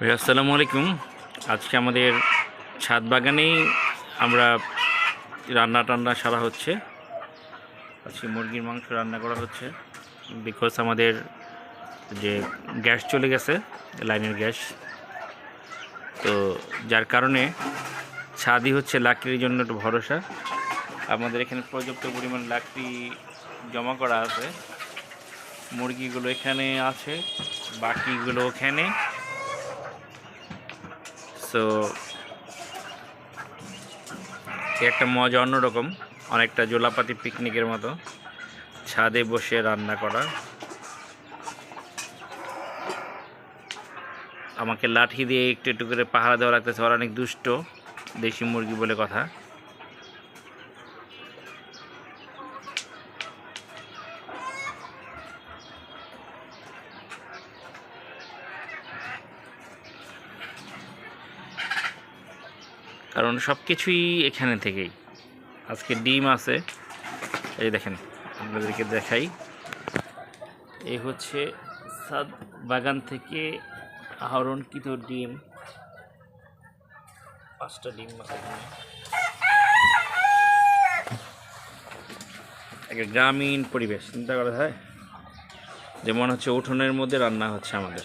আসসালামু আলাইকুম। আজকে আমাদের ছাদ বাগানেই আমরা রান্না টান্না সারা হচ্ছে। আজকে মুরগির মাংস রান্না করা হচ্ছে। বিকজ আমাদের যে গ্যাস চলে গেছে, লাইনের গ্যাস। তো যার কারণে ছাদই হচ্ছে লাকড়ির জন্য একটু ভরসা। আমাদের এখানে পর্যাপ্ত পরিমাণ লাকড়ি জমা করা আছে। মুরগিগুলো এখানে আছে, বাকিগুলো ওখানে। সো একটা মজা অন্যরকম। অনেকটা জোলাপাতি পিকনিকের মতো। ছাদে বসে রান্না করা। আমাকে লাঠি দিয়ে একটু একটু করে পাহারা দেওয়া লাগতেছে। ওরা অনেক দুষ্ট। দেশি মুরগি বলে কথা। কারণ সব কিছুই এখানে থেকেই। আজকে ডিম আছে। এই দেখেন, আপনাদেরকে দেখাই। এই হচ্ছে সাদ বাগান থেকে আহরণকৃত ডিম। পাঁচটা ডিম একটা গ্রামীণ পরিবেশ, চিন্তা করা হয় যে মনে হচ্ছে উঠোনের মধ্যে রান্না হচ্ছে আমাদের।